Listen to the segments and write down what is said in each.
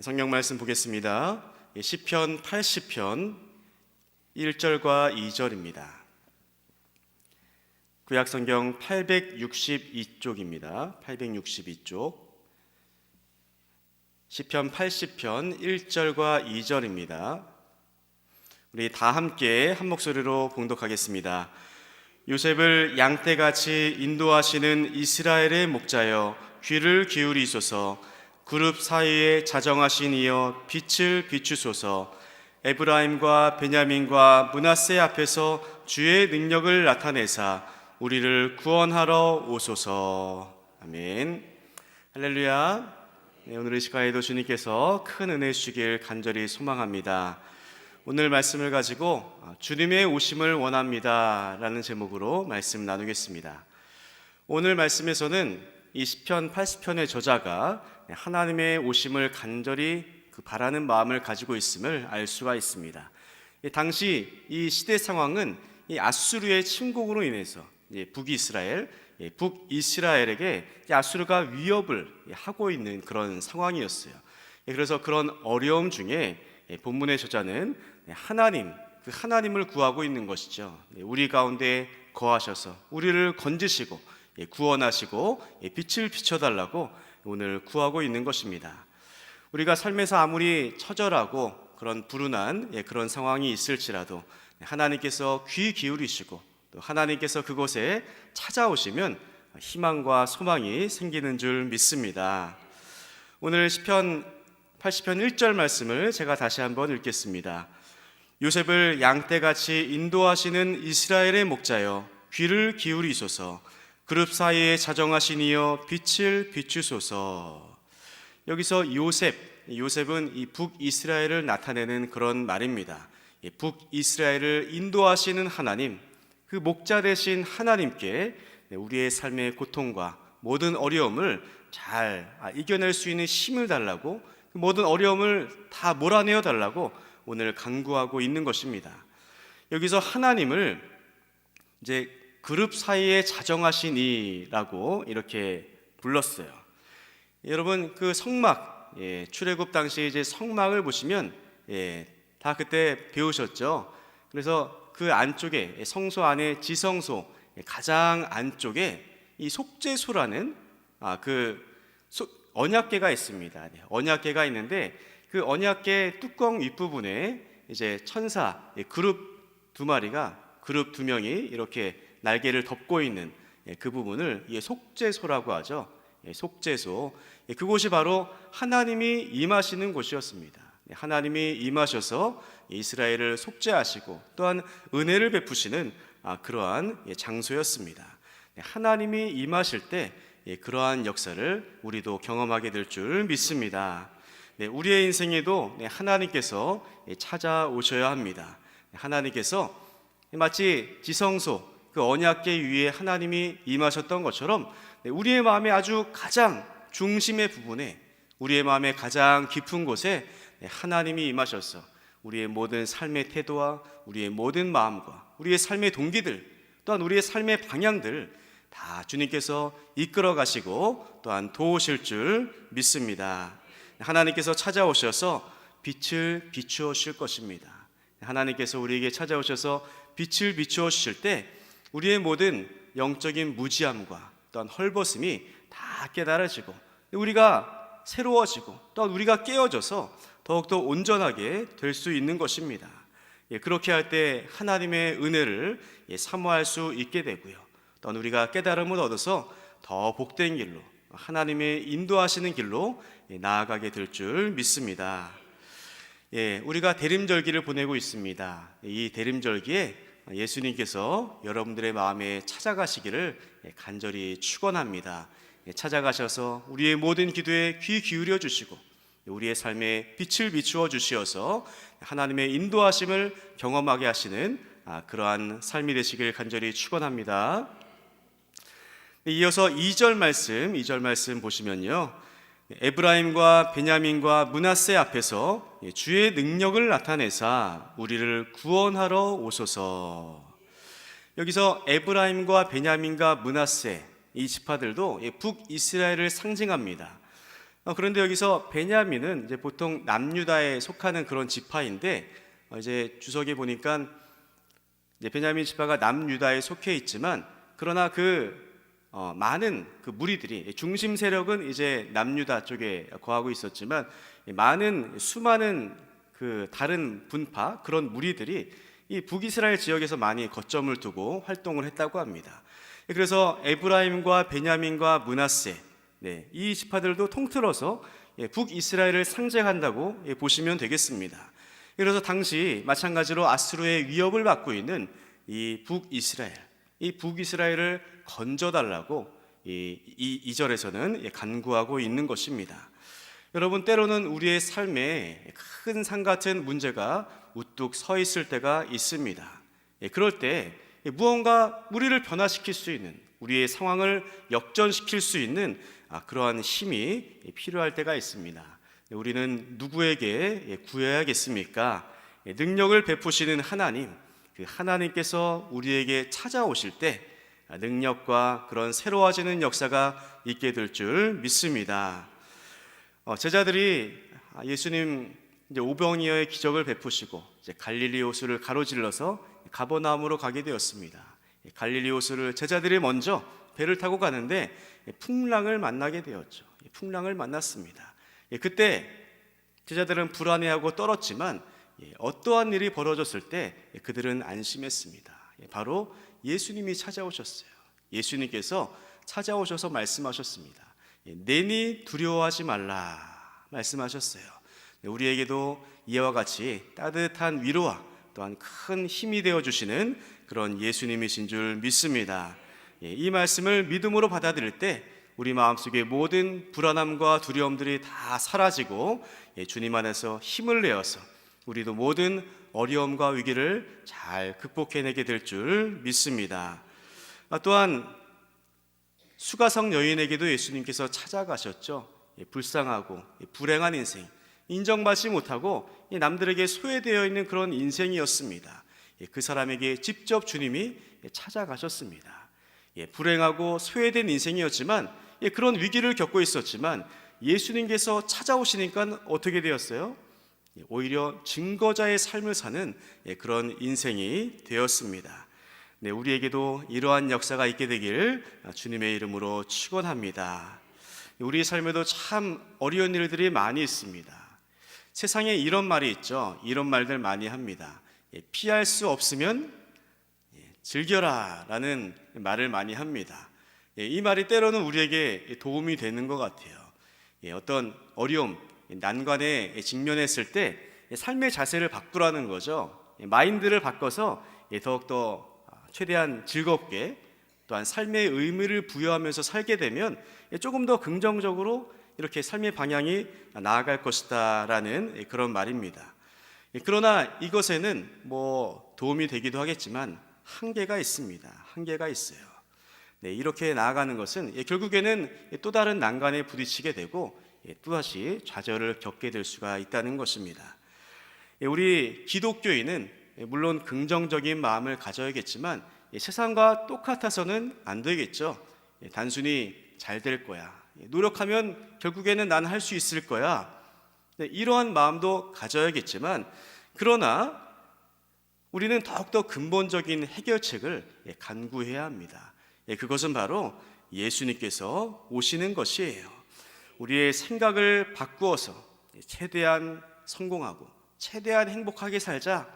성경 말씀 보겠습니다. 예, 시편 80편 1절과 2절입니다. 구약 성경 862쪽입니다. 862쪽. 시편 80편 1절과 2절입니다. 우리 다 함께 한 목소리로 봉독하겠습니다. 요셉을 양떼같이 인도하시는 이스라엘의 목자여 귀를 기울이소서 그룹 사이에 자정하신 이여 빛을 비추소서. 에브라임과 베냐민과 문하세 앞에서 주의 능력을 나타내사 우리를 구원하러 오소서. 아멘. 할렐루야. 네, 오늘 이 시간에도 주님께서 큰 은혜 주시길 간절히 소망합니다. 오늘 말씀을 가지고 주님의 오심을 원합니다 라는 제목으로 말씀 나누겠습니다. 오늘 말씀에서는 이 시편 80편의 저자가 하나님의 오심을 간절히 그 바라는 마음을 가지고 있음을 알 수가 있습니다. 이 당시 이 시대 상황은 이 아수르의 침공으로 인해서 예, 북이스라엘, 예, 북이스라엘에게 이 아수르가 위협을 하고 있는 그런 상황이었어요. 예, 그래서 그런 어려움 중에 예, 본문의 저자는 하나님, 그 하나님을 구하고 있는 것이죠. 예, 우리 가운데 거하셔서 우리를 건지시고 예, 구원하시고 예, 빛을 비춰달라고 오늘 구하고 있는 것입니다. 우리가 삶에서 아무리 처절하고 그런 불운한 예, 그런 상황이 있을지라도 하나님께서 귀 기울이시고 또 하나님께서 그곳에 찾아오시면 희망과 소망이 생기는 줄 믿습니다. 오늘 시편 80편 1절 말씀을 제가 다시 한번 읽겠습니다. 요셉을 양떼같이 인도하시는 이스라엘의 목자여 귀를 기울이소서 그룹 사이에 자정하신 이여 빛을 비추소서. 여기서 요셉, 요셉은 이 북이스라엘을 나타내는 그런 말입니다. 북이스라엘을 인도하시는 하나님, 그 목자 되신 하나님께 우리의 삶의 고통과 모든 어려움을 잘 아, 이겨낼 수 있는 힘을 달라고 그 모든 어려움을 다 몰아내어 달라고 오늘 강구하고 있는 것입니다. 여기서 하나님을 이제 그룹 사이에 자정하시니라고 이렇게 불렀어요. 여러분 그 성막 예, 출애굽 당시 이제 성막을 보시면 예, 다 그때 배우셨죠. 그래서 그 안쪽에 성소 안에 지성소 가장 안쪽에 이 속죄소라는 아, 그 소, 언약궤가 있습니다. 네, 언약궤가 있는데 그 언약궤 뚜껑 윗부분에 이제 천사 예, 그룹 두 마리가 그룹 두 명이 이렇게 날개를 덮고 있는 예, 그 부분을 속죄소라고 하죠. 예, 속죄소. 예, 그곳이 바로 하나님이 임하시는 곳이었습니다. 하나님이 임하셔서 이스라엘을 속죄하시고 또한 은혜를 베푸시는 아, 그러한 장소였습니다. 하나님이 임하실 때 그러한 역사를 우리도 경험하게 될 줄 믿습니다. 우리의 인생에도 하나님께서 찾아오셔야 합니다. 하나님께서 마치 지성소 그 언약계 위에 하나님이 임하셨던 것처럼 우리의 마음의 아주 가장 중심의 부분에 우리의 마음의 가장 깊은 곳에 하나님이 임하셔서 우리의 모든 삶의 태도와 우리의 모든 마음과 우리의 삶의 동기들 또한 우리의 삶의 방향들 다 주님께서 이끌어 가시고 또한 도우실 줄 믿습니다. 하나님께서 찾아오셔서 빛을 비추어 주실 것입니다. 하나님께서 우리에게 찾아오셔서 빛을 비추어 주실 때 우리의 모든 영적인 무지함과 또한 헐벗음이 다 깨달아지고 우리가 새로워지고 또한 우리가 깨어져서 더욱더 온전하게 될 수 있는 것입니다. 예, 그렇게 할 때 하나님의 은혜를 예, 사모할 수 있게 되고요. 또한 우리가 깨달음을 얻어서 더 복된 길로 하나님의 인도하시는 길로 예, 나아가게 될 줄 믿습니다. 예, 우리가 대림절기를 보내고 있습니다. 이 대림절기에 예수님께서 여러분들의 마음에 찾아가시기를 간절히 축원합니다. 찾아가셔서 우리의 모든 기도에 귀 기울여 주시고 우리의 삶에 빛을 비추어 주시어서 하나님의 인도하심을 경험하게 하시는 아, 그러한 삶이 되시길 간절히 축원합니다. 이어서 2절 말씀, 2절 말씀 보시면요. 에브라임과 베냐민과 문하세 앞에서 주의 능력을 나타내사 우리를 구원하러 오소서. 여기서 에브라임과 베냐민과 문하세 이 지파들도 북이스라엘을 상징합니다. 어, 그런데 여기서 베냐민은 이제 보통 남유다에 속하는 그런 지파인데 어, 이제 주석에 보니까 베냐민 지파가 남유다에 속해 있지만 그러나 그 어, 많은 그 무리들이 중심 세력은 이제 남유다 쪽에 거하고 있었지만 이 많은 수많은 그 다른 분파 그런 무리들이 이 북이스라엘 지역에서 많이 거점을 두고 활동을 했다고 합니다. 그래서 에브라임과 베냐민과 문하세 네, 이 지파들도 통틀어서 예, 북이스라엘을 상징한다고 예, 보시면 되겠습니다. 그래서 당시 마찬가지로 아수르의 위협을 받고 있는 이 북이스라엘, 이 북이스라엘을 건져달라고 이, 이, 이 절에서는 예, 간구하고 있는 것입니다. 여러분 때로는 우리의 삶에 큰 산 같은 문제가 우뚝 서 있을 때가 있습니다. 예, 그럴 때 무언가 우리를 변화시킬 수 있는 우리의 상황을 역전시킬 수 있는 아, 그러한 힘이 필요할 때가 있습니다. 우리는 누구에게 예, 구해야겠습니까? 예, 능력을 베푸시는 하나님, 그 하나님께서 우리에게 찾아오실 때 아, 능력과 그런 새로워지는 역사가 있게 될 줄 믿습니다. 어, 제자들이 아, 예수님 이제 오병이어의 기적을 베푸시고 이제 갈릴리 호수를 가로질러서 가버나움으로 가게 되었습니다. 예, 갈릴리 호수를 제자들이 먼저 배를 타고 가는데 예, 풍랑을 만나게 되었죠. 예, 풍랑을 만났습니다. 예, 그때 제자들은 불안해하고 떨었지만 예, 어떠한 일이 벌어졌을 때 예, 그들은 안심했습니다. 예, 바로 예수님이 찾아오셨어요. 예수님께서 찾아오셔서 말씀하셨습니다. 예, 내니 두려워하지 말라 말씀하셨어요. 네, 우리에게도 이와 같이 따뜻한 위로와 또한 큰 힘이 되어 주시는 그런 예수님이신 줄 믿습니다. 예, 이 말씀을 믿음으로 받아들일 때 우리 마음속의 모든 불안함과 두려움들이 다 사라지고 예, 주님 안에서 힘을 내어서 우리도 모든 어려움과 위기를 잘 극복해내게 될 줄 믿습니다. 아, 또한 수가성 여인에게도 예수님께서 찾아가셨죠. 예, 불쌍하고 예, 불행한 인생, 인정받지 못하고 예, 남들에게 소외되어 있는 그런 인생이었습니다. 예, 그 사람에게 직접 주님이 예, 찾아가셨습니다. 예, 불행하고 소외된 인생이었지만 예, 그런 위기를 겪고 있었지만 예수님께서 찾아오시니까 어떻게 되었어요? 예, 오히려 증거자의 삶을 사는 예, 그런 인생이 되었습니다. 네, 우리에게도 이러한 역사가 있게 되길 주님의 이름으로 축원합니다. 우리 삶에도 참 어려운 일들이 많이 있습니다. 세상에 이런 말이 있죠. 이런 말들 많이 합니다. 예, 피할 수 없으면 예, 즐겨라 라는 말을 많이 합니다. 예, 이 말이 때로는 우리에게 도움이 되는 것 같아요. 예, 어떤 어려움, 난관에 직면했을 때 삶의 자세를 바꾸라는 거죠. 예, 마인드를 바꿔서 예, 더욱더 최대한 즐겁게 또한 삶의 의미를 부여하면서 살게 되면 예, 조금 더 긍정적으로 이렇게 삶의 방향이 나아갈 것이다라는 예, 그런 말입니다. 예, 그러나 이것에는 뭐 도움이 되기도 하겠지만 한계가 있습니다. 한계가 있어요. 네, 이렇게 나아가는 것은 예, 결국에는 또 다른 난관에 부딪히게 되고 예, 또다시 좌절을 겪게 될 수가 있다는 것입니다. 예, 우리 기독교인은 예, 물론 긍정적인 마음을 가져야겠지만 예, 세상과 똑같아서는 안 되겠죠. 예, 단순히 잘 될 거야. 예, 노력하면 결국에는 난 할 수 있을 거야. 네, 이러한 마음도 가져야겠지만 그러나 우리는 더욱더 근본적인 해결책을 예, 간구해야 합니다. 예, 그것은 바로 예수님께서 오시는 것이에요. 우리의 생각을 바꾸어서 예, 최대한 성공하고 최대한 행복하게 살자.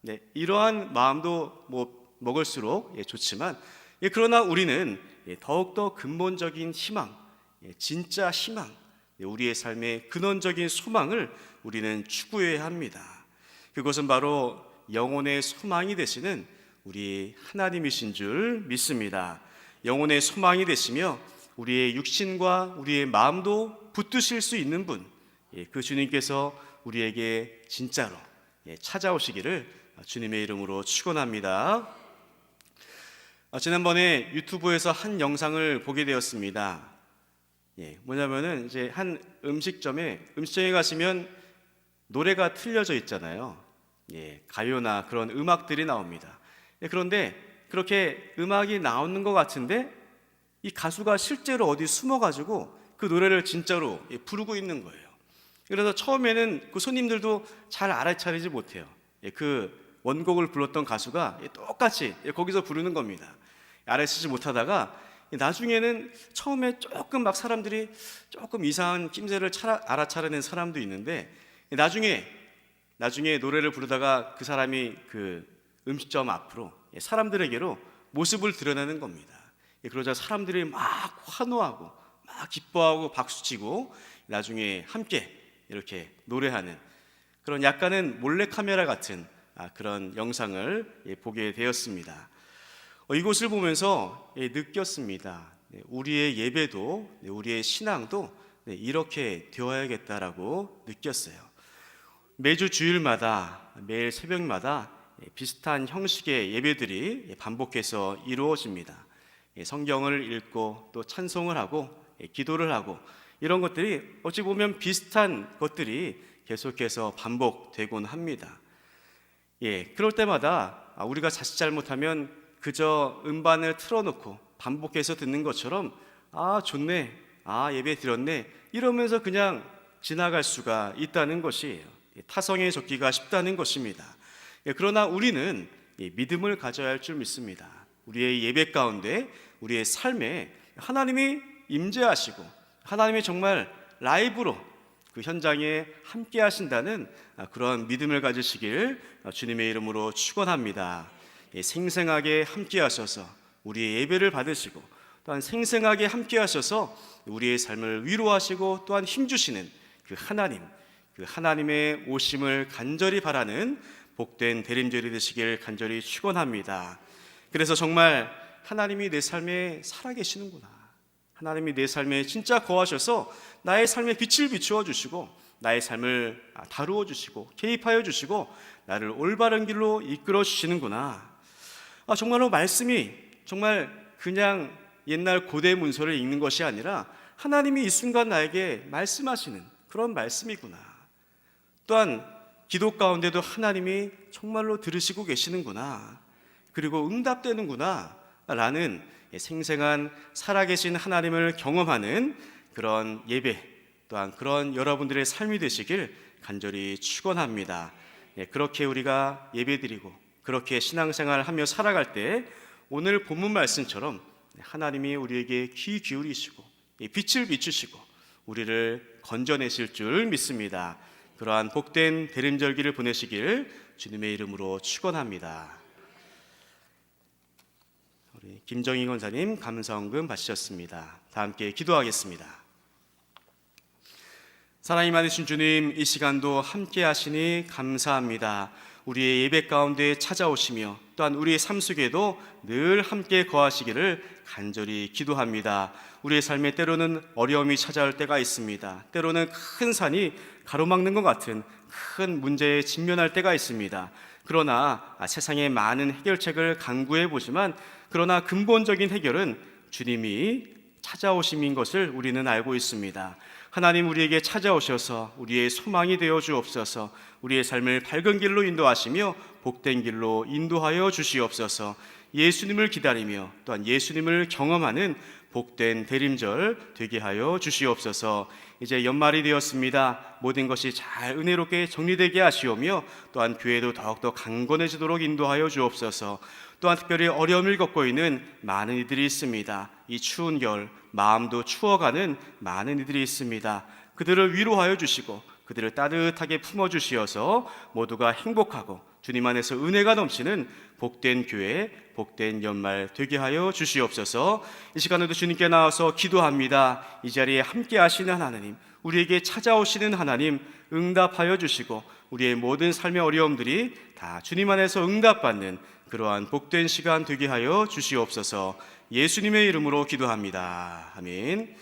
네, 이러한 마음도 뭐 먹을수록 예, 좋지만 예, 그러나 우리는 예, 더욱더 근본적인 희망, 예, 진짜 희망, 예, 우리의 삶의 근원적인 소망을 우리는 추구해야 합니다. 그것은 바로 영혼의 소망이 되시는 우리 하나님이신 줄 믿습니다. 영혼의 소망이 되시며 우리의 육신과 우리의 마음도 붙드실 수 있는 분, 예, 그 주님께서 우리에게 진짜로 예, 찾아오시기를 주님의 이름으로 축원합니다. 아, 지난번에 유튜브에서 한 영상을 보게 되었습니다. 예, 뭐냐면은 이제 한 음식점에 음식점에 가시면 노래가 틀려져 있잖아요. 예, 가요나 그런 음악들이 나옵니다. 예, 그런데 그렇게 음악이 나오는 것 같은데 이 가수가 실제로 어디 숨어가지고 그 노래를 진짜로 예, 부르고 있는 거예요. 그래서 처음에는 그 손님들도 잘 알아차리지 못해요. 예, 그 원곡을 불렀던 가수가 예, 똑같이 예, 거기서 부르는 겁니다. 알아채지 못하다가 예, 나중에는 처음에 조금 막 사람들이 조금 이상한 낌새를 알아차려낸 사람도 있는데 예, 나중에 나중에 노래를 부르다가 그 사람이 그 음식점 앞으로 예, 사람들에게로 모습을 드러내는 겁니다. 예, 그러자 사람들이 막 환호하고 막 기뻐하고 박수치고 나중에 함께 이렇게 노래하는 그런 약간은 몰래 카메라 같은 아, 그런 영상을 예, 보게 되었습니다. 어, 이곳을 보면서 예, 느꼈습니다. 네, 우리의 예배도 네, 우리의 신앙도 네, 이렇게 되어야겠다라고 느꼈어요. 매주 주일마다 매일 새벽마다 예, 비슷한 형식의 예배들이 예, 반복해서 이루어집니다. 예, 성경을 읽고 또 찬송을 하고 예, 기도를 하고 이런 것들이 어찌 보면 비슷한 것들이 계속해서 반복되곤 합니다. 예, 그럴 때마다 아, 우리가 자칫 잘못하면 그저 음반을 틀어놓고 반복해서 듣는 것처럼 아 좋네, 아 예배 드렸네 이러면서 그냥 지나갈 수가 있다는 것이에요. 예, 타성에 적기가 쉽다는 것입니다. 예, 그러나 우리는 이 믿음을 가져야 할 줄 믿습니다. 우리의 예배 가운데 우리의 삶에 하나님이 임재하시고 하나님이 정말 라이브로 그 현장에 함께 하신다는 아, 그런 믿음을 가지시길 아, 주님의 이름으로 축원합니다. 예, 생생하게 함께 하셔서 우리의 예배를 받으시고 또한 생생하게 함께 하셔서 우리의 삶을 위로하시고 또한 힘 주시는 그 하나님 그 하나님의 오심을 간절히 바라는 복된 대림절이 되시길 간절히 축원합니다. 그래서 정말 하나님이 내 삶에 살아계시는구나. 하나님이 내 삶에 진짜 거하셔서 나의 삶에 빛을 비추어 주시고 나의 삶을 아, 다루어 주시고 개입하여 주시고 나를 올바른 길로 이끌어 주시는구나. 아, 정말로 말씀이 정말 그냥 옛날 고대 문서를 읽는 것이 아니라 하나님이 이 순간 나에게 말씀하시는 그런 말씀이구나. 또한 기도 가운데도 하나님이 정말로 들으시고 계시는구나. 그리고 응답되는구나. 라는 생생한 살아계신 하나님을 경험하는 그런 예배 또한 그런 여러분들의 삶이 되시길 간절히 축원합니다. 예, 그렇게 우리가 예배드리고 그렇게 신앙생활을 하며 살아갈 때 오늘 본문 말씀처럼 하나님이 우리에게 귀 기울이시고 예, 빛을 비추시고 우리를 건져내실 줄 믿습니다. 그러한 복된 대림절기를 보내시길 주님의 이름으로 축원합니다. 우리 김정희 권사님 감사원금 받으셨습니다. 다 함께 기도하겠습니다. 사랑이 많으신 주님, 이 시간도 함께 하시니 감사합니다. 우리의 예배 가운데 찾아오시며 또한 우리의 삶 속에도 늘 함께 거하시기를 간절히 기도합니다. 우리의 삶에 때로는 어려움이 찾아올 때가 있습니다. 때로는 큰 산이 가로막는 것 같은 큰 문제에 직면할 때가 있습니다. 그러나 아, 세상의 많은 해결책을 강구해 보지만 그러나 근본적인 해결은 주님이 찾아오심인 것을 우리는 알고 있습니다. 하나님 우리에게 찾아오셔서 우리의 소망이 되어 주옵소서. 우리의 삶을 밝은 길로 인도하시며 복된 길로 인도하여 주시옵소서. 예수님을 기다리며 또한 예수님을 경험하는 복된 대림절 되게 하여 주시옵소서. 이제 연말이 되었습니다. 모든 것이 잘 은혜롭게 정리되게 하시오며 또한 교회도 더욱더 강건해지도록 인도하여 주옵소서. 또한 특별히 어려움을 겪고 있는 많은 이들이 있습니다. 이 추운 겨울 마음도 추워가는 많은 이들이 있습니다. 그들을 위로하여 주시고 그들을 따뜻하게 품어 주시어서 모두가 행복하고 주님 안에서 은혜가 넘치는 복된 교회, 복된 연말 되게 하여 주시옵소서. 이 시간에도 주님께 나와서 기도합니다. 이 자리에 함께 하시는 하나님, 우리에게 찾아오시는 하나님 응답하여 주시고 우리의 모든 삶의 어려움들이 다 주님 안에서 응답받는 그러한 복된 시간 되게 하여 주시옵소서. 예수님의 이름으로 기도합니다. 아멘.